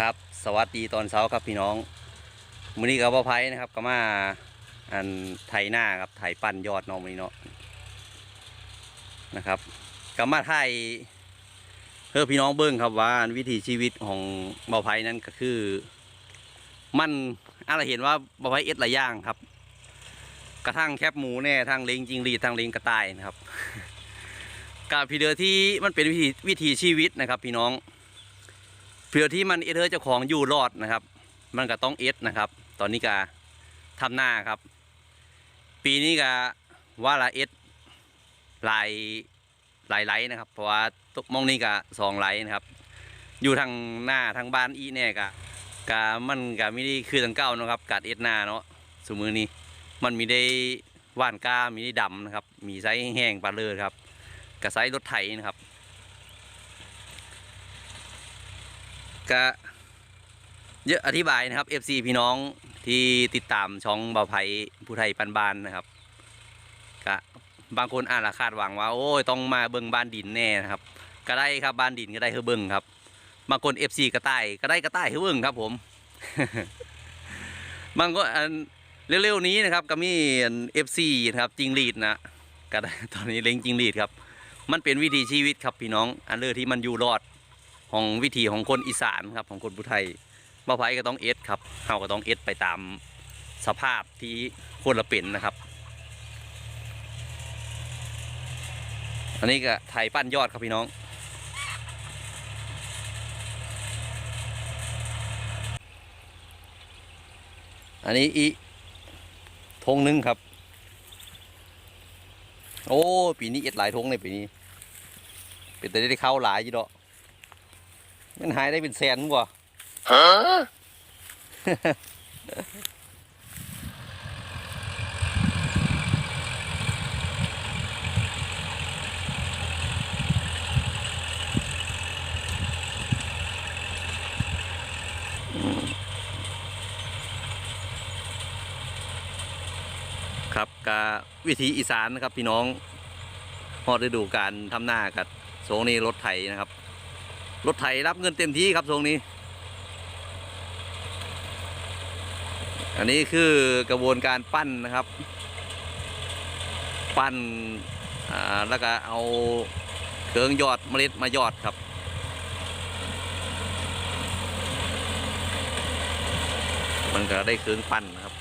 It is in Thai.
ครับ สวัสดีตอนเช้าครับพี่น้องมือนี้กับพ่อไพ่นะครับก็มาอันไถหน้าครับไถปั้นยอดน้องมือนี้เนาะนะครับก็มาไถเพื่อพี่น้องเบิ้งครับว่าวิถีชีวิตของบ่าวไพนั้นก็คือ มันอะไรเห็นว่าบ่าวไพเอ็ดหลายอย่างครับ กระทั่งแคบหมูแน่ทั้งเลงจิงรีทั้งเลงกระต่ายนะครับกับพี่เดือที่มันเป็นวิถีวิถีชีวิตนะครับ พี่น้อง เพื่อที่มันเอเธอร์เจ้าของอยู่รอดนะครับ มันก็ต้องเอสนะครับ ตอนนี้ก็ทำหน้าครับ ปีนี้ก็ว่าละเอสลายลายไลท์นะครับ เพราะว่าตุกมองนี้ก็สองไลท์นะครับ อยู่ทางหน้าทางบ้านอีเนี่ยก็กะมันก็ไม่ได้คือตังเก้านะครับการเอสหน้าเนาะสมือนี้ มันมีได้ว่านก้ามีได้ดำนะครับ มีไซส์แห้งปลาเลือครับกับไซส์รถไถนะครับ ก็เยอะอธิบายนะครับ FC พี่น้องที่ติดตามช่องเบาไผ่ผู้ไทยปันบานนะครับก็บางคนอ่านและคาดหวังว่า โอ้ยต้องมาเบิ่งบ้านดินแน่นะครับก็ได้ครับบ้านดินก็ได้เฮือเบิ่งครับบางคน FC กระต่ายก็ได้กระต่ายเฮือเบิ่งครับ ผม บางก็อันเร็วๆนี้นะครับ ก็มีเอฟซีนะครับจิงลีดนะก็ได้ตอนนี้เล็งจิงลีดครับ มันเป็นวิถีชีวิตครับพี่น้อง อันเลือที่มันอยู่รอด ของวิถีของคนอีสานครับของคนผู้ไทยบ่าไผก็ต้องเอสครับเฮาก็ต้องเอสไปตามสภาพที่คนละเป็นนะครับ อันนี้ก็ไทยปั้นยอดครับพี่น้อง อันนี้อีทงหนึงครับ โอ้ ปีนี้เอ็ดหลายทงเลยปีนี้ เป็นแต่ได้เข้าหลายอยู่ดอก มันหายได้เป็นแสนกว่าครับกาวิถีอีสานนะครับพี่น้องฮอดฤดูการทำหน้ากับโซงนี้รถไถนะครับ รถไถรับเงินเต็มที่ครับทรงนี้ อันนี้คือกระบวนการปั้นนะครับ ปั้นแล้วก็เอาเครื่องยอดเมล็ดมายอดครับมันก็ได้เครื่องปั้นนะครับ